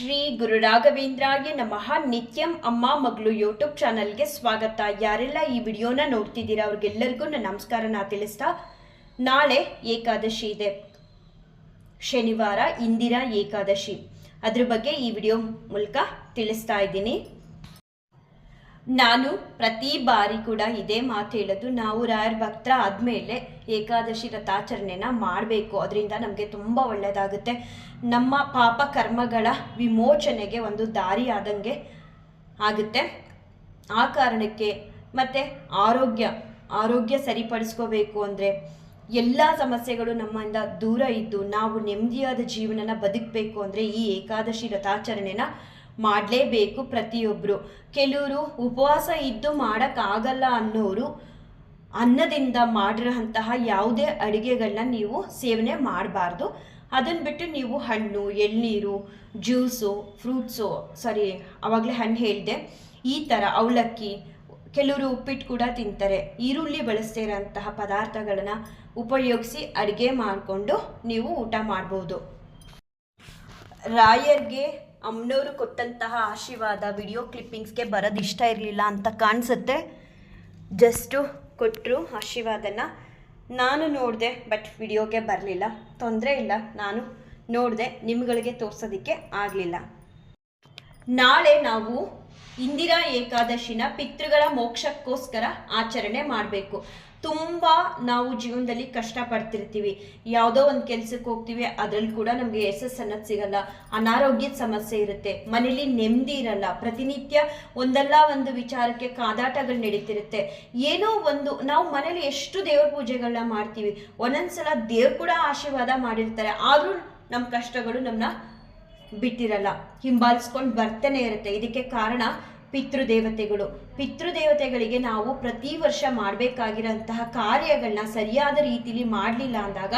ಶ್ರೀ ಗುರು ರಾಘವೇಂದ್ರಾಯ ನಮಃ. ನಿತ್ಯಂ ಅಮ್ಮ ಮಗಳು ಯೂಟ್ಯೂಬ್ ಚಾನಲ್ಗೆ ಸ್ವಾಗತ. ಯಾರೆಲ್ಲ ಈ ವಿಡಿಯೋನ ನೋಡ್ತಿದ್ದೀರಾ ಅವ್ರಿಗೆಲ್ಲರಿಗೂ ನನ್ನ ನಮಸ್ಕಾರನ ತಿಳಿಸ್ತಾ ನಾಳೆ ಏಕಾದಶಿ ಇದೆ. ಶನಿವಾರ ಇಂದಿರಾ ಏಕಾದಶಿ. ಅದ್ರ ಬಗ್ಗೆ ಈ ವಿಡಿಯೋ ಮೂಲಕ ತಿಳಿಸ್ತಾ ಇದ್ದೀನಿ. ನಾನು ಪ್ರತಿ ಬಾರಿ ಕೂಡ ಇದೇ ಮಾತು ಹೇಳೋದು, ನಾವು ರಾಯರ ಭಕ್ತರ ಆದಮೇಲೆ ಏಕಾದಶಿ ರಥಾಚರಣೆನ ಮಾಡಬೇಕು. ಅದರಿಂದ ನಮಗೆ ತುಂಬ ಒಳ್ಳೆಯದಾಗುತ್ತೆ ನಮ್ಮ ಪಾಪ ಕರ್ಮಗಳ ವಿಮೋಚನೆಗೆ ಒಂದು ದಾರಿ ಆದಂಗೆ ಆಗುತ್ತೆ. ಆ ಕಾರಣಕ್ಕೆ ಮತ್ತು ಆರೋಗ್ಯ ಆರೋಗ್ಯ ಸರಿಪಡಿಸ್ಕೋಬೇಕು ಅಂದರೆ ಎಲ್ಲ ಸಮಸ್ಯೆಗಳು ನಮ್ಮಿಂದ ದೂರ ಇದ್ದು ನಾವು ನೆಮ್ಮದಿಯಾದ ಜೀವನನ ಬದುಕಬೇಕು ಅಂದರೆ ಈ ಏಕಾದಶಿ ವ್ರತಾಚರಣೆನ ಮಾಡಲೇಬೇಕು ಪ್ರತಿಯೊಬ್ಬರು ಕೆಲವರು ಉಪವಾಸ ಇದ್ದು ಮಾಡೋಕ್ಕಾಗಲ್ಲ ಅನ್ನೋರು ಅನ್ನದಿಂದ ಮಾಡಿರೋಂತಹ ಯಾವುದೇ ಅಡುಗೆಗಳನ್ನ ನೀವು ಸೇವನೆ ಮಾಡಬಾರ್ದು. ಅದನ್ನು ಬಿಟ್ಟು ನೀವು ಹಣ್ಣು, ಎಳ್ನೀರು, ಜ್ಯೂಸು, ಫ್ರೂಟ್ಸು, ಸಾರಿ ಆವಾಗಲೇ ಹಣ್ಣು ಹೇಳಿದೆ, ಈ ಥರ ಅವಲಕ್ಕಿ, ಕೆಲವರು ಉಪ್ಪಿಟ್ಟು ಕೂಡ ತಿಂತಾರೆ. ಈರುಳ್ಳಿ ಬಳಸ್ತಿರೋಂತಹ ಪದಾರ್ಥಗಳನ್ನ ಉಪಯೋಗಿಸಿ ಅಡುಗೆ ಮಾಡಿಕೊಂಡು ನೀವು ಊಟ ಮಾಡ್ಬೋದು. ರಾಯರ್ಗೆ ಅಮ್ಮನವರು ಕೊಟ್ಟಂತಹ ಆಶೀರ್ವಾದ ವಿಡಿಯೋ ಕ್ಲಿಪ್ಪಿಂಗ್ಸ್ಗೆ ಬರೋದು ಇಷ್ಟ ಇರಲಿಲ್ಲ ಅಂತ ಕಾಣಿಸುತ್ತೆ. ಜಸ್ಟು ಕೊಟ್ಟರು ಆಶೀರ್ವಾದನ. ನಾನು ನೋಡಿದೆ, ಬಟ್ ವಿಡಿಯೋಗೆ ಬರಲಿಲ್ಲ. ತೊಂದರೆ ಇಲ್ಲ, ನಾನು ನೋಡಿದೆ, ನಿಮ್ಗಳಿಗೆ ತೋರ್ಸೋದಕ್ಕೆ ಆಗಲಿಲ್ಲ. ನಾಳೆ ನಾವು ಇಂದಿರಾ ಏಕಾದಶಿನ ಪಿತೃಗಳ ಮೋಕ್ಷಕ್ಕೋಸ್ಕರ ಆಚರಣೆ ಮಾಡಬೇಕು. ತುಂಬ ನಾವು ಜೀವನದಲ್ಲಿ ಕಷ್ಟಪಡ್ತಿರ್ತೀವಿ. ಯಾವುದೋ ಒಂದು ಕೆಲ್ಸಕ್ಕೆ ಹೋಗ್ತೀವಿ, ಅದರಲ್ಲಿ ಕೂಡ ನಮಗೆ ಎಸ್ ಅನ್ನೋದು ಸಿಗಲ್ಲ. ಅನಾರೋಗ್ಯದ ಸಮಸ್ಯೆ ಇರುತ್ತೆ. ಮನೇಲಿ ನೆಮ್ಮದಿ ಇರಲ್ಲ. ಪ್ರತಿನಿತ್ಯ ಒಂದಲ್ಲ ಒಂದು ವಿಚಾರಕ್ಕೆ ಕಾದಾಟಗಳು ನಡೀತಿರುತ್ತೆ. ಏನೋ ಒಂದು ನಾವು ಮನೇಲಿ ಎಷ್ಟು ದೇವ್ರ ಪೂಜೆಗಳನ್ನ ಮಾಡ್ತೀವಿ. ಒಂದೊಂದ್ಸಲ ದೇವ್ರು ಕೂಡ ಆಶೀರ್ವಾದ ಮಾಡಿರ್ತಾರೆ. ಆದರೂ ನಮ್ಮ ಕಷ್ಟಗಳು ನಮ್ಮನ್ನ ಬಿಟ್ಟಿರಲ್ಲ. ಹಿಂಬಾಲಿಸ್ಕೊಂಡು ಬರ್ತಾನೆ ಇರುತ್ತೆ. ಇದಕ್ಕೆ ಕಾರಣ ಪಿತೃದೇವತೆಗಳು. ಪಿತೃದೇವತೆಗಳಿಗೆ ನಾವು ಪ್ರತಿ ವರ್ಷ ಮಾಡಬೇಕಾಗಿರೋಂತಹ ಕಾರ್ಯಗಳನ್ನ ಸರಿಯಾದ ರೀತಿಲಿ ಮಾಡಲಿಲ್ಲ ಅಂದಾಗ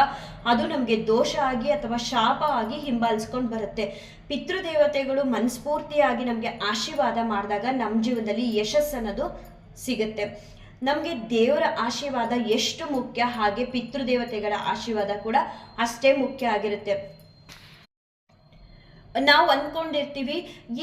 ಅದು ನಮಗೆ ದೋಷ ಆಗಿ ಅಥವಾ ಶಾಪ ಆಗಿ ಹಿಂಬಾಲಿಸ್ಕೊಂಡು ಬರುತ್ತೆ. ಪಿತೃದೇವತೆಗಳು ಮನಸ್ಫೂರ್ತಿಯಾಗಿ ನಮಗೆ ಆಶೀರ್ವಾದ ಮಾಡಿದಾಗ ನಮ್ಮ ಜೀವನದಲ್ಲಿ ಯಶಸ್ಸು ಅನ್ನೋದು ಸಿಗುತ್ತೆ. ನಮಗೆ ದೇವರ ಆಶೀರ್ವಾದ ಎಷ್ಟು ಮುಖ್ಯ ಹಾಗೆ ಪಿತೃದೇವತೆಗಳ ಆಶೀರ್ವಾದ ಕೂಡ ಅಷ್ಟೇ ಮುಖ್ಯ ಆಗಿರುತ್ತೆ. ನಾವು ಅಂದ್ಕೊಂಡಿರ್ತೀವಿ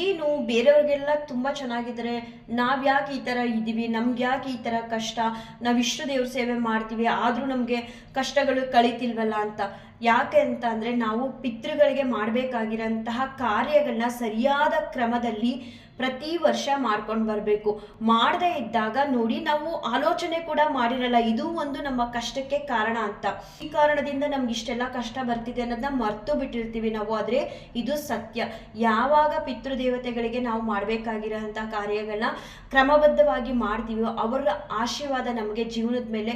ಏನು ಬೇರೆಯವ್ರಿಗೆಲ್ಲ ತುಂಬ ಚೆನ್ನಾಗಿದ್ದಾರೆ ನಾವು ಯಾಕೆ ಈ ಥರ ಇದ್ದೀವಿ, ನಮ್ಗೆ ಯಾಕೆ ಈ ಥರ ಕಷ್ಟ, ನಾವು ಇಷ್ಟು ದೇವ್ರ ಸೇವೆ ಮಾಡ್ತೀವಿ, ಆದರೂ ನಮಗೆ ಕಷ್ಟಗಳು ಕಳೀತಿಲ್ವಲ್ಲ ಅಂತ. ಯಾಕೆ ಅಂತ ಅಂದರೆ ನಾವು ಪಿತೃಗಳಿಗೆ ಮಾಡಬೇಕಾಗಿರೋಂತಹ ಕಾರ್ಯಗಳನ್ನ ಸರಿಯಾದ ಕ್ರಮದಲ್ಲಿ ಪ್ರತಿ ವರ್ಷ ಮಾಡ್ಕೊಂಡು ಬರಬೇಕು. ಮಾಡದೇ ಇದ್ದಾಗ ನೋಡಿ ನಾವು ಆಲೋಚನೆ ಕೂಡ ಮಾಡಿರಲ್ಲ, ಇದು ಒಂದು ನಮ್ಮ ಕಷ್ಟಕ್ಕೆ ಕಾರಣ ಅಂತ. ಈ ಕಾರಣದಿಂದ ನಮ್ಗೆ ಇಷ್ಟೆಲ್ಲ ಕಷ್ಟ ಬರ್ತಿದೆ ಅನ್ನೋದನ್ನ ಮರ್ತು ಬಿಟ್ಟಿರ್ತೀವಿ ನಾವು, ಆದರೆ ಇದು ಸತ್ಯ. ಯಾವಾಗ ಪಿತೃದೇವತೆಗಳಿಗೆ ನಾವು ಮಾಡಬೇಕಾಗಿರೋಂಥ ಕಾರ್ಯಗಳನ್ನ ಕ್ರಮಬದ್ಧವಾಗಿ ಮಾಡ್ತೀವೋ, ಅವರ ಆಶೀರ್ವಾದ ನಮಗೆ ಜೀವನದ ಮೇಲೆ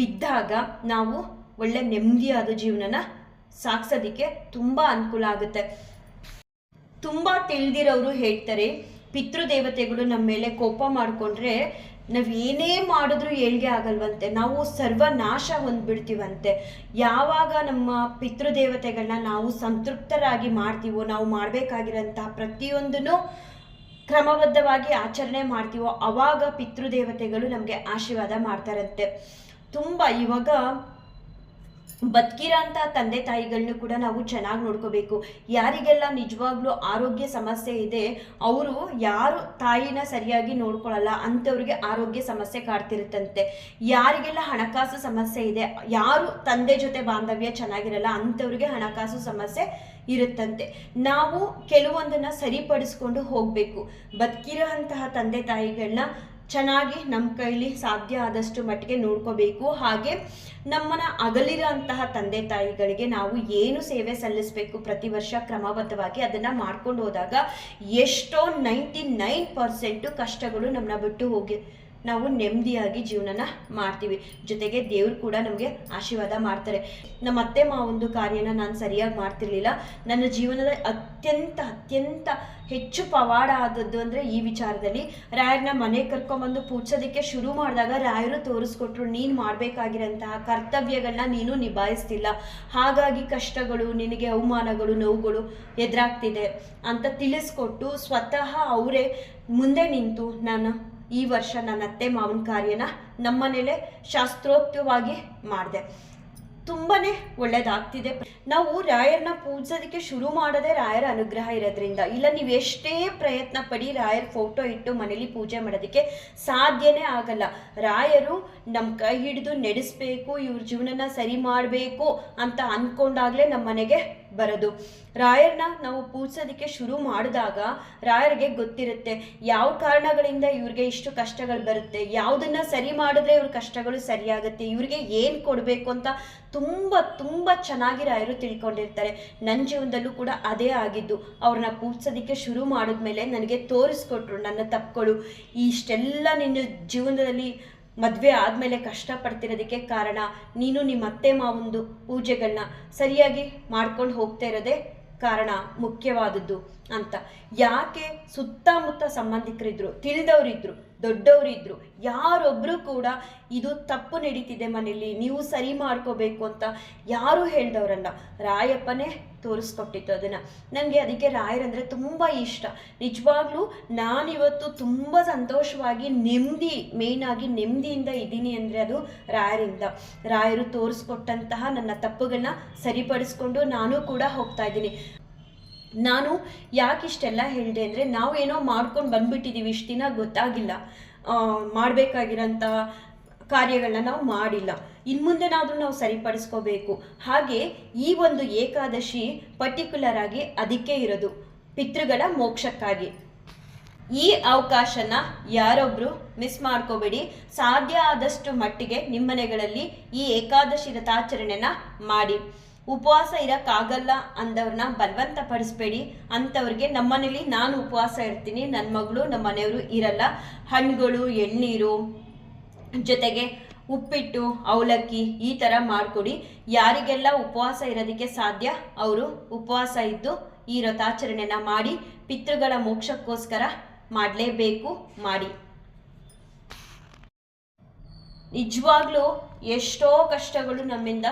ಬಿದ್ದಾಗ ನಾವು ಒಳ್ಳೆ ನೆಮ್ಮದಿಯಾದ ಜೀವನನ ಸಾಗಿಸೋದಕ್ಕೆ ತುಂಬ ಅನುಕೂಲ ಆಗುತ್ತೆ. ತುಂಬ ತಿಳಿದಿರೋರು ಹೇಳ್ತಾರೆ, ಪಿತೃದೇವತೆಗಳು ನಮ್ಮ ಮೇಲೆ ಕೋಪ ಮಾಡಿಕೊಂಡ್ರೆ ನಾವು ಏನೇ ಮಾಡಿದ್ರೂ ಏಳ್ಗೆ ಆಗಲ್ವಂತೆ. ನಾವು ಸರ್ವನಾಶ ಹೊಂದ್ಬಿಡ್ತೀವಂತೆ. ಯಾವಾಗ ನಮ್ಮ ಪಿತೃದೇವತೆಗಳನ್ನ ನಾವು ಸಂತೃಪ್ತರಾಗಿ ಮಾಡ್ತೀವೋ, ನಾವು ಮಾಡಬೇಕಾಗಿರೋಂತಹ ಪ್ರತಿಯೊಂದನ್ನು ಕ್ರಮಬದ್ಧವಾಗಿ ಆಚರಣೆ ಮಾಡ್ತೀವೋ, ಅವಾಗ ಪಿತೃದೇವತೆಗಳು ನಮಗೆ ಆಶೀರ್ವಾದ ಮಾಡ್ತಾರಂತೆ. ತುಂಬ ಇವಾಗ ಬದುಕಿರೋಂಥ ತಂದೆ ತಾಯಿಗಳನ್ನೂ ಕೂಡ ನಾವು ಚೆನ್ನಾಗಿ ನೋಡ್ಕೋಬೇಕು. ಯಾರಿಗೆಲ್ಲ ನಿಜವಾಗ್ಲೂ ಆರೋಗ್ಯ ಸಮಸ್ಯೆ ಇದೆ, ಅವರು ಯಾರು ತಾಯಿನ ಸರಿಯಾಗಿ ನೋಡ್ಕೊಳ್ಳಲ್ಲ ಅಂಥವ್ರಿಗೆ ಆರೋಗ್ಯ ಸಮಸ್ಯೆ ಕಾಡ್ತಿರುತ್ತಂತೆ. ಯಾರಿಗೆಲ್ಲ ಹಣಕಾಸು ಸಮಸ್ಯೆ ಇದೆ, ಯಾರು ತಂದೆ ಜೊತೆ ಬಾಂಧವ್ಯ ಚೆನ್ನಾಗಿರಲ್ಲ, ಅಂಥವ್ರಿಗೆ ಹಣಕಾಸು ಸಮಸ್ಯೆ ಇರುತ್ತಂತೆ. ನಾವು ಕೆಲವೊಂದನ್ನು ಸರಿಪಡಿಸ್ಕೊಂಡು ಹೋಗಬೇಕು. ಬದುಕಿರೋ ಅಂತಹ ತಂದೆ ತಾಯಿಗಳನ್ನ ಚೆನ್ನಾಗಿ ನಮ್ಮ ಕೈಲಿ ಸಾಧ್ಯ ಆದಷ್ಟು ಮಟ್ಟಿಗೆ ನೋಡ್ಕೋಬೇಕು. ಹಾಗೆ ನಮ್ಮನ್ನು ಅಗಲಿರೋಂತಹ ತಂದೆ ತಾಯಿಗಳಿಗೆ ನಾವು ಏನು ಸೇವೆ ಸಲ್ಲಿಸಬೇಕು ಪ್ರತಿ ವರ್ಷ ಕ್ರಮಬದ್ಧವಾಗಿ ಅದನ್ನು ಮಾಡ್ಕೊಂಡು ಹೋದಾಗ ಎಷ್ಟೋ ನೈಂಟಿ ನೈನ್ ಪರ್ಸೆಂಟು ಕಷ್ಟಗಳು ನಮ್ಮನ್ನ ಬಿಟ್ಟು ಹೋಗಿ ನಾವು ನೆಮ್ಮದಿಯಾಗಿ ಜೀವನನ ಮಾಡ್ತೀವಿ. ಜೊತೆಗೆ ದೇವ್ರು ಕೂಡ ನಮಗೆ ಆಶೀರ್ವಾದ ಮಾಡ್ತಾರೆ. ನಮ್ಮ ಅತ್ತೆ ಮಾವೊಂದು ಕಾರ್ಯನ ನಾನು ಸರಿಯಾಗಿ ಮಾಡ್ತಿರ್ಲಿಲ್ಲ. ನನ್ನ ಜೀವನದ ಅತ್ಯಂತ ಅತ್ಯಂತ ಹೆಚ್ಚು ಪವಾಡ ಆದದ್ದು ಅಂದರೆ ಈ ವಿಚಾರದಲ್ಲಿ ರಾಯರ್ನ ಮನೆ ಕರ್ಕೊಂಬಂದು ಪೂಜಿಸೋದಕ್ಕೆ ಶುರು ಮಾಡಿದಾಗ ರಾಯರು ತೋರಿಸ್ಕೊಟ್ರು, ನೀನು ಮಾಡಬೇಕಾಗಿರೋಂತಹ ಕರ್ತವ್ಯಗಳನ್ನ ನೀನು ನಿಭಾಯಿಸ್ತಿಲ್ಲ. ಹಾಗಾಗಿ ಕಷ್ಟಗಳು, ನಿನಗೆ ಅವಮಾನಗಳು, ನೋವುಗಳು ಎದುರಾಗ್ತಿದೆ. ಅಂತ ತಿಳಿಸ್ಕೊಟ್ಟು ಸ್ವತಃ ಅವರೇ ಮುಂದೆ ನಿಂತು ನಾನು ಈ ವರ್ಷ ನನ್ನ ಅತ್ತೆ ಮಾವನ ಕಾರ್ಯನ ನಮ್ಮನೇಲೆ ಶಾಸ್ತ್ರೋಕ್ತವಾಗಿ ಮಾಡಿದೆ. ತುಂಬಾನೇ ಒಳ್ಳೇದಾಗ್ತಿದೆ. ನಾವು ರಾಯರನ್ನ ಪೂಜಿಸೋದಕ್ಕೆ ಶುರು ಮಾಡೋದೇ ರಾಯರ ಅನುಗ್ರಹ ಇರೋದ್ರಿಂದ. ಇಲ್ಲ, ನೀವು ಎಷ್ಟೇ ಪ್ರಯತ್ನ ಪಡಿ ರಾಯರ ಫೋಟೋ ಇಟ್ಟು ಮನೇಲಿ ಪೂಜೆ ಮಾಡೋದಕ್ಕೆ ಸಾಧ್ಯನೇ ಆಗಲ್ಲ. ರಾಯರು ನಮ್ಮ ಕೈ ಹಿಡಿದು ನಡೆಸ್ಬೇಕು, ಇವ್ರ ಜೀವನನ ಸರಿ ಮಾಡಬೇಕು ಅಂತ ಅಂದ್ಕೊಂಡಾಗಲೇ ನಮ್ಮ ಮನೆಗೆ ಬರೋದು. ರಾಯರ್ನ ನಾವು ಪೂಜಿಸೋದಕ್ಕೆ ಶುರು ಮಾಡಿದಾಗ ರಾಯರಿಗೆ ಗೊತ್ತಿರುತ್ತೆ ಯಾವ ಕಾರಣಗಳಿಂದ ಇವ್ರಿಗೆ ಇಷ್ಟು ಕಷ್ಟಗಳು ಬರುತ್ತೆ, ಯಾವುದನ್ನ ಸರಿ ಮಾಡಿದ್ರೆ ಇವ್ರ ಕಷ್ಟಗಳು ಸರಿಯಾಗುತ್ತೆ, ಇವ್ರಿಗೆ ಏನು ಕೊಡಬೇಕು ಅಂತ ತುಂಬ ತುಂಬ ಚೆನ್ನಾಗಿ ರಾಯರು ತಿಳ್ಕೊಂಡಿರ್ತಾರೆ. ನನ್ನ ಜೀವನದಲ್ಲೂ ಕೂಡ ಅದೇ ಆಗಿದ್ದು. ಅವ್ರನ್ನ ಪೂಜಿಸೋದಕ್ಕೆ ಶುರು ಮಾಡಿದ್ಮೇಲೆ ನನಗೆ ತೋರಿಸ್ಕೊಟ್ರು ನನ್ನ ತಪ್ಪುಗಳು. ಇಷ್ಟೆಲ್ಲ ನಿನ್ನ ಜೀವನದಲ್ಲಿ ಮದುವೆ ಆದಮೇಲೆ ಕಷ್ಟಪಡ್ತಿರೋದಕ್ಕೆ ಕಾರಣ ನೀನು ನಿಮ್ಮ ಅತ್ತೆ ಮಾವಂದು ಪೂಜೆಗಳನ್ನ ಸರಿಯಾಗಿ ಮಾಡ್ಕೊಂಡು ಹೋಗ್ತಾ ಇರೋದೇ ಕಾರಣ ಮುಖ್ಯವಾದದ್ದು ಅಂತ. ಯಾಕೆ ಸುತ್ತಮುತ್ತ ಸಂಬಂಧಿಕರಿದ್ರು, ತಿಳಿದವರಿದ್ರು ದೊಡ್ಡವರಿದ್ರು. ಯಾರೊಬ್ಬರು ಕೂಡ ಇದು ತಪ್ಪು ನಡೀತಿದೆ ಮನೇಲಿ ನೀವು ಸರಿ ಮಾಡ್ಕೋಬೇಕು ಅಂತ ಯಾರೂ ಹೇಳ್ದವ್ರಲ್ಲ. ರಾಯಪ್ಪನೇ ತೋರಿಸ್ಕೊಟ್ಟಿತ್ತು ಅದನ್ನು. ನನಗೆ ಅದಕ್ಕೆ ರಾಯರಂದರೆ ತುಂಬ ಇಷ್ಟ. ನಿಜವಾಗ್ಲೂ ನಾನಿವತ್ತು ತುಂಬ ಸಂತೋಷವಾಗಿ, ನೆಮ್ಮದಿ ಮೇಯ್ನಾಗಿ ನೆಮ್ಮದಿಯಿಂದ ಇದ್ದೀನಿ ಅಂದರೆ ಅದು ರಾಯರಿಂದ. ರಾಯರು ತೋರಿಸ್ಕೊಟ್ಟಂತಹ ನನ್ನ ತಪ್ಪುಗಳನ್ನ ಸರಿಪಡಿಸ್ಕೊಂಡು ನಾನು ಕೂಡ ಹೋಗ್ತಾ ಇದ್ದೀನಿ. ನಾನು ಯಾಕೆ ಇಷ್ಟೆಲ್ಲ ಹೇಳಿದೆ ಅಂದರೆ ನಾವು ಏನೋ ಮಾಡ್ಕೊಂಡು ಬಂದ್ಬಿಟ್ಟಿದ್ದೀವಿ ಇಷ್ಟು ದಿನ ಗೊತ್ತಾಗಿಲ್ಲ. ಮಾಡಬೇಕಾಗಿರೋಂಥ ಕಾರ್ಯಗಳನ್ನ ನಾವು ಮಾಡಿಲ್ಲ. ಇನ್ನು ಮುಂದೆನಾದರೂ ನಾವು ಸರಿಪಡಿಸ್ಕೋಬೇಕು. ಹಾಗೆ ಈ ಒಂದು ಏಕಾದಶಿ ಪರ್ಟಿಕ್ಯುಲರ್ ಆಗಿ ಅದಕ್ಕೆ ಇರೋದು ಪಿತೃಗಳ ಮೋಕ್ಷಕ್ಕಾಗಿ. ಈ ಅವಕಾಶನ ಯಾರೊಬ್ಬರು ಮಿಸ್ ಮಾಡ್ಕೋಬೇಡಿ. ಸಾಧ್ಯ ಆದಷ್ಟು ಮಟ್ಟಿಗೆ ನಿಮ್ಮನೆಗಳಲ್ಲಿ ಈ ಏಕಾದಶಿ ವ್ರತಾಚರಣೆನ ಮಾಡಿ. ಉಪವಾಸ ಇರೋಕ್ಕಾಗಲ್ಲ ಅಂದವ್ರನ್ನ ಬಲವಂತ ಪಡಿಸ್ಬೇಡಿ ಅಂಥವ್ರಿಗೆ ನಮ್ಮನೇಲಿ ನಾನು ಉಪವಾಸ ಇರ್ತೀನಿ ನನ್ನ ಮಗಳು ನಮ್ಮ ಮನೆಯವರು ಇರಲ್ಲ. ಹಣ್ಣುಗಳು, ಎಳ್ನೀರು, ಜೊತೆಗೆ ಉಪ್ಪಿಟ್ಟು, ಅವಲಕ್ಕಿ ಈ ಥರ ಮಾಡಿಕೊಡಿ. ಯಾರಿಗೆಲ್ಲ ಉಪವಾಸ ಇರೋದಕ್ಕೆ ಸಾಧ್ಯ, ಅವರು ಉಪವಾಸ ಇದ್ದು ಈ ವ್ರತಾಚರಣೆನ ಮಾಡಿ ಪಿತೃಗಳ ಮೋಕ್ಷಕ್ಕೋಸ್ಕರ ಮಾಡಲೇಬೇಕು, ಮಾಡಿ. ನಿಜವಾಗ್ಲೂ ಎಷ್ಟೋ ಕಷ್ಟಗಳು ನಮ್ಮಿಂದ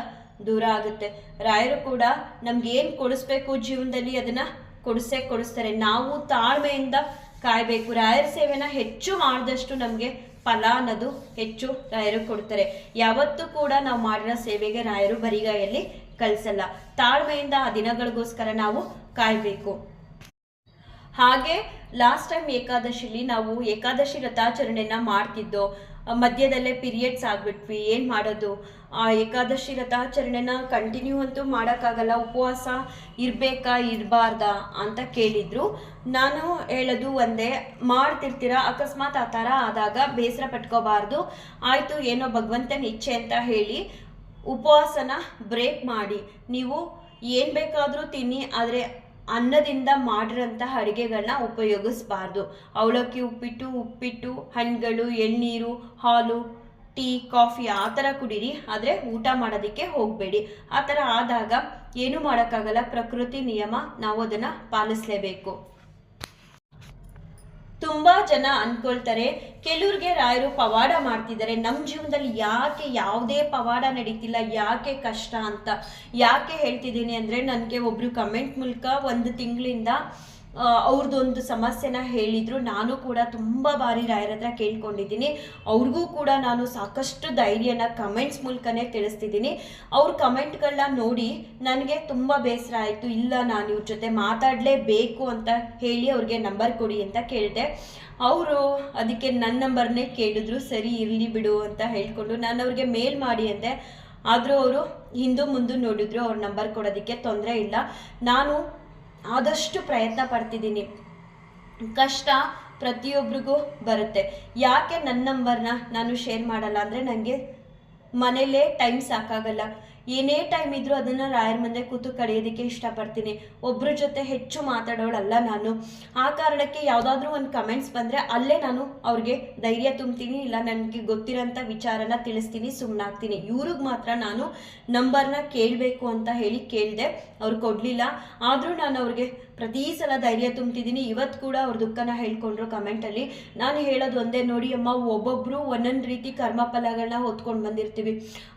ದೂರ ಆಗುತ್ತೆ. ರಾಯರು ಕೂಡ ನಮ್ಗೆ ಏನು ಕೊಡಿಸ್ಬೇಕು ಜೀವನದಲ್ಲಿ ಅದನ್ನ ಕೊಡಿಸೇ ಕೊಡಿಸ್ತಾರೆ. ನಾವು ತಾಳ್ಮೆಯಿಂದ ಕಾಯಬೇಕು. ರಾಯರ ಸೇವೆನ ಹೆಚ್ಚು ಮಾಡಿದಷ್ಟು ನಮಗೆ ಫಲ ಅನ್ನೋದು ಹೆಚ್ಚು ರಾಯರು ಕೊಡ್ತಾರೆ. ಯಾವತ್ತೂ ಕೂಡ ನಾವು ಮಾಡಿರೋ ಸೇವೆಗೆ ರಾಯರು ಬರಿಗೈಯಲ್ಲಿ ಕಳಿಸಲ್ಲ ತಾಳ್ಮೆಯಿಂದ ಆ ದಿನಗಳಿಗೋಸ್ಕರ ನಾವು ಕಾಯಬೇಕು. ಹಾಗೆ ಲಾಸ್ಟ್ ಟೈಮ್ ಏಕಾದಶಿಲಿ ನಾವು ಏಕಾದಶಿ ವ್ರತಾಚರಣೆನ ಮಾಡ್ತಿದ್ದೋ ಮಧ್ಯದಲ್ಲೇ ಪೀರಿಯಡ್ಸ್ ಆಗ್ಬಿಟ್ವಿ. ಏನು ಮಾಡೋದು? ಆ, ಏಕಾದಶಿ ವ್ರತಾಚರಣೆನ ಕಂಟಿನ್ಯೂ ಅಂತೂ ಮಾಡೋಕ್ಕಾಗಲ್ಲ. ಉಪವಾಸ ಇರಬೇಕಾ, ಇರಬಾರ್ದಾ ಅಂತ ಕೇಳಿದ್ರು. ನಾನು ಹೇಳೋದು ಒಂದೇ, ಮಾಡ್ತಿರ್ತೀರ? ಅಕಸ್ಮಾತ್ ಆ ಥರ ಆದಾಗ ಬೇಸರ ಪಟ್ಕೋಬಾರ್ದು. ಆಯಿತು, ಏನೋ ಭಗವಂತನ ಇಚ್ಛೆ ಅಂತ ಹೇಳಿ ಉಪವಾಸನ ಬ್ರೇಕ್ ಮಾಡಿ. ನೀವು ಏನು ಬೇಕಾದರೂ ತಿನ್ನಿ, ಆದರೆ ಅನ್ನದಿಂದ ಮಾಡಿರೋಂತಹ ಅಡುಗೆಗಳನ್ನ ಉಪಯೋಗಿಸ್ಬಾರ್ದು. ಅವಲಕ್ಕಿ ಉಪ್ಪಿಟ್ಟು ಉಪ್ಪಿಟ್ಟು, ಹಣ್ಣುಗಳು, ಎಳ್ನೀರು, ಹಾಲು, ಟೀ, ಕಾಫಿ ಆ ಥರ ಕುಡೀರಿ. ಆದರೆ ಊಟ ಮಾಡೋದಕ್ಕೆ ಹೋಗಬೇಡಿ. ಆ ಥರ ಆದಾಗ ಏನು ಮಾಡೋಕ್ಕಾಗಲ್ಲ. ಪ್ರಕೃತಿ ನಿಯಮ, ನಾವು ಅದನ್ನು ಪಾಲಿಸಲೇಬೇಕು. ತುಂಬಾ ಜನ ಅನ್ಕೊಳ್ತಾರೆ, ಕೆಲವ್ರಿಗೆ ರಾಯರು ಪವಾಡ ಮಾಡ್ತಿದ್ದಾರೆ ನಮ್ಮ ಜೀವನದಲ್ಲಿ ಯಾಕೆ ಯಾವುದೇ ಪವಾಡ ನಡೀತಿಲ್ಲ, ಯಾಕೆ ಕಷ್ಟ ಅಂತ ಯಾಕೆ ಹೇಳ್ತಿದ್ದೀನಿ ಅಂದರೆ, ನನಗೆ ಒಬ್ರು ಕಮೆಂಟ್ ಮೂಲಕ ಒಂದು ತಿಂಗಳಿಂದ ಅವ್ರದ್ದೊಂದು ಸಮಸ್ಯೆನ ಹೇಳಿದ್ರು. ನಾನು ಕೂಡ ತುಂಬ ಬಾರಿ ರಾಯರ ಹತ್ರ ಕೇಳ್ಕೊಂಡಿದ್ದೀನಿ. ಅವ್ರಿಗೂ ಕೂಡ ನಾನು ಸಾಕಷ್ಟು ಧೈರ್ಯನ ಕಮೆಂಟ್ಸ್ ಮೂಲಕನೇ ತಿಳಿಸ್ತಿದ್ದೀನಿ. ಅವ್ರ ಕಮೆಂಟ್ಗಳನ್ನ ನೋಡಿ ನನಗೆ ತುಂಬ ಬೇಸರ ಆಯಿತು. ಇಲ್ಲ, ನಾನು ಇವ್ರ ಜೊತೆ ಮಾತಾಡಲೇಬೇಕು ಅಂತ ಹೇಳಿ ಅವ್ರಿಗೆ ನಂಬರ್ ಕೊಡಿ ಅಂತ ಕೇಳಿದೆ. ಅವರು ಅದಕ್ಕೆ ನನ್ನ ನಂಬರ್ನೇ ಕೇಳಿದ್ರು. ಸರಿ, ಇರಲಿ ಬಿಡು ಅಂತ ಹೇಳಿಕೊಂಡು ನಾನು ಅವ್ರಿಗೆ ಮೇಲ್ ಮಾಡಿ ಅಂದೆ. ಆದರೂ ಅವರು ಹಿಂದೂ, ಮುಂದೆ ನೋಡಿದ್ರು. ಅವ್ರ ನಂಬರ್ ಕೊಡೋದಕ್ಕೆ ತೊಂದರೆ ಇಲ್ಲ. ನಾನು ಆದಷ್ಟು ಪ್ರಯತ್ನ ಪಡ್ತಿದ್ದೀನಿ. ಕಷ್ಟ ಪ್ರತಿಯೊಬ್ಬರಿಗೂ ಬರುತ್ತೆ. ಯಾಕೆ ನನ್ನ ನಂಬರ್ನ ನಾನು ಶೇರ್ ಮಾಡಲ್ಲ ಅಂದರೆ ನನಗೆ ಮನೇಲೇ ಟೈಮ್ ಸಾಕಾಗಲ್ಲ. ಏನೇ ಟೈಮ್ ಇದ್ರೂ ಅದನ್ನು ರಾಯರ ಮುಂದೆ ಕೂತು ಕಳೆಯೋದಕ್ಕೆ ಇಷ್ಟಪಡ್ತೀನಿ. ಒಬ್ಬರ ಜೊತೆ ಹೆಚ್ಚು ಮಾತಾಡೋಳಲ್ಲ ನಾನು. ಆ ಕಾರಣಕ್ಕೆ ಯಾವುದಾದ್ರೂ ಒಂದು ಕಮೆಂಟ್ಸ್ ಬಂದರೆ ಅಲ್ಲೇ ನಾನು ಅವ್ರಿಗೆ ಧೈರ್ಯ ತುಂಬ್ತೀನಿ, ಇಲ್ಲ ನನಗೆ ಗೊತ್ತಿರೋಂಥ ವಿಚಾರನ ತಿಳಿಸ್ತೀನಿ ಸುಮ್ಮನಾಗ್ತೀನಿ ಇವ್ರಿಗೆ ಮಾತ್ರ ನಾನು ನಂಬರ್ನ ಕೇಳಬೇಕು ಅಂತ ಹೇಳಿ ಕೇಳಿದೆ. ಅವ್ರು ಕೊಡಲಿಲ್ಲ. ಆದರೂ ನಾನು ಅವ್ರಿಗೆ ಪ್ರತಿ ಸಲ ಧೈರ್ಯ ತುಂಬ್ತಿದ್ದೀನಿ. ಇವತ್ತು ಕೂಡ ಅವ್ರ ದುಃಖನ ಹೇಳ್ಕೊಂಡ್ರು ಕಮೆಂಟಲ್ಲಿ. ನಾನು ಹೇಳೋದು ಒಂದೇ, ನೋಡಿ ಅಮ್ಮ ಒಬ್ಬೊಬ್ಬರು ಒಂದೊಂದು ರೀತಿ ಕರ್ಮಫಲಗಳನ್ನ ಹೊತ್ಕೊಂಡು ಬಂದಿರ್ತೀವಿ.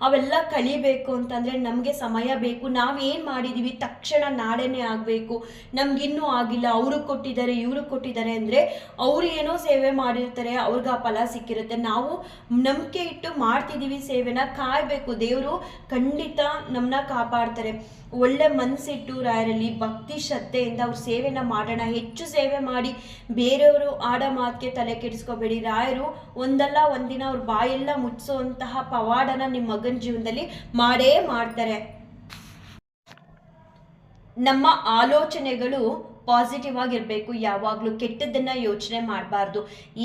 ಅವೆಲ್ಲ ಕಲಿಬೇಕು ಅಂತಂದರೆ ನಮಗೆ ಸಮಯ ಬೇಕು. ನಾವೇನು ಮಾಡಿದ್ದೀವಿ ತಕ್ಷಣ ನಾಳೆನೇ ಆಗಬೇಕು. ನಮಗಿನ್ನೂ ಆಗಿಲ್ಲ. ಅವರು ಕೊಟ್ಟಿದ್ದಾರೆ, ಇವರು ಕೊಟ್ಟಿದ್ದಾರೆ ಅಂದರೆ ಅವ್ರು ಏನೋ ಸೇವೆ ಮಾಡಿರ್ತಾರೆ, ಅವ್ರಿಗೆ ಆ ಫಲ ಸಿಕ್ಕಿರುತ್ತೆ. ನಾವು ನಂಬಿಕೆ ಇಟ್ಟು ಮಾಡ್ತಿದ್ದೀವಿ ಸೇವೆನ ಕಾಯಬೇಕು. ದೇವರು ಖಂಡಿತ ನಮ್ಮನ್ನ ಕಾಪಾಡ್ತಾರೆ. ಒಳ್ಳೆ ಮನಸ್ಸಿಟ್ಟು ರಾಯರಲ್ಲಿ ಭಕ್ತಿ ಶ್ರದ್ಧೆಯಿಂದ ಅವ್ರ ಸೇವೆನ ಮಾಡೋಣ. ಹೆಚ್ಚು ಸೇವೆ ಮಾಡಿ ಬೇರೆಯವರು ಆಡ ಮಾತಿಗೆ ತಲೆ ಕೆಡಿಸ್ಕೋಬೇಡಿ. ರಾಯರು ಒಂದಲ್ಲ ಒಂದಿನ ಅವ್ರ ಬಾಯೆಲ್ಲ ಮುಚ್ಚುವಂತಹ ಪವಾಡನ ನಿಮ್ಮ ಮಗನ ಜೀವನದಲ್ಲಿ ಮಾಡೇ ಮಾಡ್ತಾರೆ. ನಮ್ಮ ಆಲೋಚನೆಗಳು ಪಾಸಿಟಿವ್ ಆಗಿರಬೇಕು ಯಾವಾಗಲೂ ಕೆಟ್ಟದ್ದನ್ನು ಯೋಚನೆ ಮಾಡಬಾರ್ದು.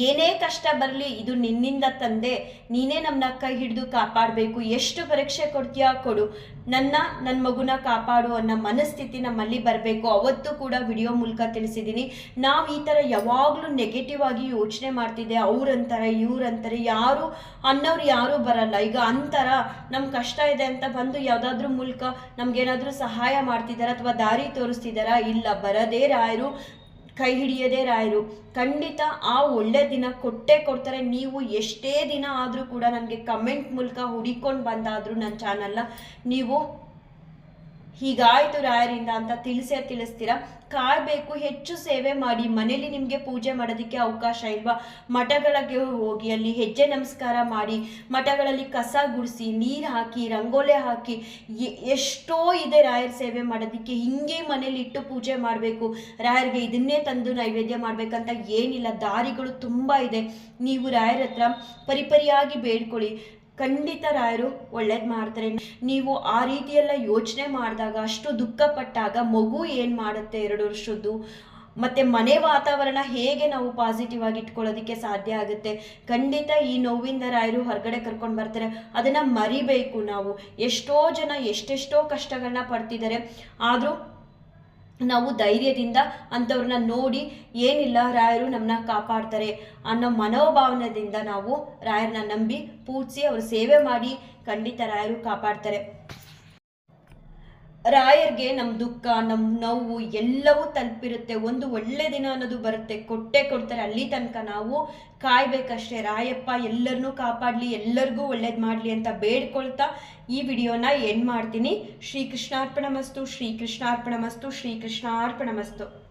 ಏನೇ ಕಷ್ಟ ಬರಲಿ, ಇದು ನಿನ್ನಿಂದ ತಂದೆ. ನೀನೇ ನಮ್ಮನ್ನ ಕೈ ಹಿಡಿದು ಕಾಪಾಡಬೇಕು. ಎಷ್ಟು ಪರೀಕ್ಷೆ ಕೊಡ್ತೀಯಾ ಕೊಡು. ನನ್ನ ನನ್ನ ಮಗುನ ಕಾಪಾಡು ಅನ್ನೋ ಮನಸ್ಥಿತಿ ನಮ್ಮಲ್ಲಿ ಬರಬೇಕು. ಅವತ್ತು ಕೂಡ ವಿಡಿಯೋ ಮೂಲಕ ತಿಳಿಸಿದ್ದೀನಿ. ನಾವು ಈ ಥರ ಯಾವಾಗಲೂ ನೆಗೆಟಿವ್ ಆಗಿ ಯೋಚನೆ ಮಾಡ್ತಿದ್ದೆ. ಅವ್ರಂತಾರೆ, ಇವ್ರಂತಾರೆ. ಯಾರು, ಅನ್ನೋರು ಯಾರೂ ಬರಲ್ಲ. ಈಗ ಅಂತರ ನಮ್ಮ ಕಷ್ಟ ಇದೆ ಅಂತ ಬಂದು ಯಾವುದಾದ್ರೂ ಮೂಲಕ ನಮ್ಗೇನಾದರೂ ಸಹಾಯ ಮಾಡ್ತಿದ್ದಾರಾ ಅಥವಾ ದಾರಿ ತೋರಿಸ್ತಿದ್ದಾರಾ ಇಲ್ಲ, ಬರದೇ ರಾಯರು ಕೈ ಹಿಡಿಯದೇ ರಾಯರು ಖಂಡಿತ ಆ ಒಳ್ಳೆ ದಿನ ಕೊಟ್ಟೇ ಕೊಡ್ತಾರೆ. ನೀವು ಎಷ್ಟೇ ದಿನ ಆದರೂ ಕೂಡ ನನಗೆ ಕಮೆಂಟ್ ಮೂಲಕ ಹುಡಿಕೊಂಡು ಬಂದಾದರೂ ನನ್ನ ಚಾನಲ್ನ ನೀವು ಹೀಗಾಯ್ತು ರಾಯರಿಂದ ಅಂತ ತಿಳಿಸೇ ತಿಳಿಸ್ತೀರಾ? ಕಾಯಬೇಕು ಹೆಚ್ಚು ಸೇವೆ ಮಾಡಿ, ಮನೇಲಿ ನಿಮಗೆ ಪೂಜೆ ಮಾಡೋದಕ್ಕೆ ಅವಕಾಶ ಇಲ್ವಾ? ಮಠಗಳಿಗೆ ಹೋಗಿ, ಅಲ್ಲಿ ಹೆಜ್ಜೆ ನಮಸ್ಕಾರ ಮಾಡಿ, ಮಠಗಳಲ್ಲಿ ಕಸ ಗುಡಿಸಿ, ನೀರು ಹಾಕಿ, ರಂಗೋಲೆ ಹಾಕಿ ಎಷ್ಟೋ ಇದೆ ರಾಯರ ಸೇವೆ ಮಾಡೋದಕ್ಕೆ. ಹಿಂಗೆ ಮನೇಲಿ ಇಟ್ಟು ಪೂಜೆ ಮಾಡಬೇಕು. ರಾಯರಿಗೆ ಇದನ್ನೇ ತಂದು ನೈವೇದ್ಯ ಮಾಡಬೇಕಂತ ಏನಿಲ್ಲ. ದಾರಿಗಳು ತುಂಬ ಇದೆ. ನೀವು ರಾಯರ ಹತ್ರ ಪರಿಪರಿಯಾಗಿ ಬೇಡ್ಕೊಳ್ಳಿ. ಖಂಡಿತ ರಾಯರು ಒಳ್ಳೇದು ಮಾಡ್ತಾರೆ. ನೀವು ಆ ರೀತಿಯೆಲ್ಲ ಯೋಚನೆ ಮಾಡಿದಾಗ, ಅಷ್ಟು ದುಃಖಪಟ್ಟಾಗ ಮಗು ಏನು ಮಾಡುತ್ತೆ ಎರಡು ವರ್ಷದ್ದು? ಮತ್ತು ಮನೆ ವಾತಾವರಣ ಹೇಗೆ ನಾವು ಪಾಸಿಟಿವ್ ಆಗಿ ಇಟ್ಕೊಳ್ಳೋದಕ್ಕೆ ಸಾಧ್ಯ ಆಗುತ್ತೆ? ಖಂಡಿತ ಈ ನೋವಿಂದ ರಾಯರು ಹೊರಗಡೆ ಕರ್ಕೊಂಡು ಬರ್ತಾರೆ. ಅದನ್ನು ಮರಿಬೇಕು ನಾವು. ಎಷ್ಟೋ ಜನ ಎಷ್ಟೆಷ್ಟೋ ಕಷ್ಟಗಳನ್ನ ಪಡ್ತಿದ್ದಾರೆ. ಆದರೂ ನಾವು ಧೈರ್ಯದಿಂದ ಅಂಥವ್ರನ್ನ ನೋಡಿ ಏನಿಲ್ಲ ರಾಯರು ನಮ್ಮನ್ನ ಕಾಪಾಡ್ತಾರೆ ಅನ್ನೋ ಮನೋಭಾವನೆಯಿಂದ ನಾವು ರಾಯರನ್ನ ನಂಬಿ ಪೂಜಿಸಿ ಅವ್ರ ಸೇವೆ ಮಾಡಿ ಖಂಡಿತ ರಾಯರು ಕಾಪಾಡ್ತಾರೆ. ರಾಯರ್ಗೆ ನಮ್ಮ ದುಃಖ ನಮ್ಮ ನೋವು ಎಲ್ಲವೂ ತಲುಪಿರುತ್ತೆ. ಒಂದು ಒಳ್ಳೆ ದಿನ ಅನ್ನೋದು ಬರುತ್ತೆ. ಕೊಟ್ಟೆ ಕೊಡ್ತಾರೆ. ಅಲ್ಲಿ ತನಕ ನಾವು ಕಾಯ್ಬೇಕಷ್ಟೇ. ರಾಯಪ್ಪ, ಎಲ್ಲರನ್ನೂ ಕಾಪಾಡಲಿ, ಎಲ್ಲರಿಗೂ ಒಳ್ಳೇದು ಮಾಡಲಿ ಅಂತ ಬೇಡ್ಕೊಳ್ತಾ ಈ ವಿಡಿಯೋನ ಎಂಡ್ ಮಾಡ್ತೀನಿ. ಶ್ರೀಕೃಷ್ಣಾರ್ಪಣ ಮಸ್ತು ಶ್ರೀಕೃಷ್ಣಾರ್ಪಣ ಮಸ್ತು ಶ್ರೀಕೃಷ್ಣಾರ್ಪಣ ಮಸ್ತು.